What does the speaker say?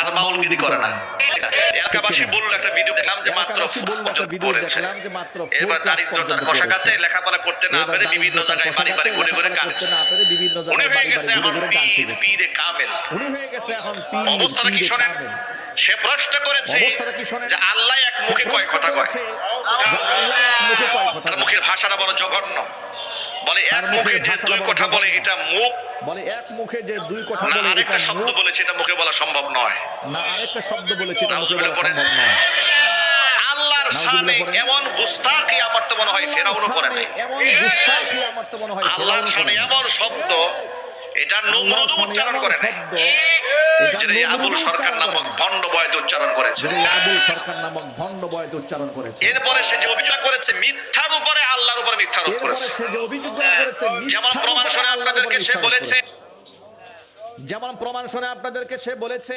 আর মাউলগিরি করে না। এলাকাবাসী বলল একটা ভিডিও দেখলাম যে মাত্র পড়েছে। এবার দারিদ্রতার কষাঘাতে লেখাপড়া করতে না পেরে বিভিন্ন জায়গায় বাড়ি বাড়ি ঘুরে ঘুরে কাটছে উনি হয়ে গেছে এখন পীর পীরে কামেল। অবস্থাটা কি শোনেন? সে প্রশ্ন করেছে? যে আল্লাহ এক মুখে কয় কথা কয়। মুখের ভাষাটা বড় জঘন্য। বলে এক মুখে যে দুই কথা বলে এটা মুখ বলে এক মুখে যে দুই কথা বলে আরেকটা শব্দ বলেছে এটা মুখে বলা সম্ভব নয়। না আরেকটা শব্দ বলেছে এটা মুখে বলা সম্ভব নয়। আল্লাহর সামনে। এমন গুস্তাখি আমার তো মনে হয় ফেরাউনও করে নাই। এমন গুস্তাখি আমার তো মনে হয় আল্লাহর সামনে এমন শব্দ এটা নমরুদ উচ্চারণ করে। নাই যেটা আবুল সরকার নামক ভণ্ড বয়দ উচ্চারণ করেছে। আবুল সরকার নামক ভণ্ড বয়তে উচ্চারণ করেছে। এরপরে সে যে অভিযোগ করেছে মিথ্যার উপরে আল্লাহর উপরে মিথ্যা আরোপ করেছে। যেমন প্রমাণ শুনে আপনাদেরকে সে বলেছে যেমন প্রমাণ শুনে আপনাদেরকে সে বলেছে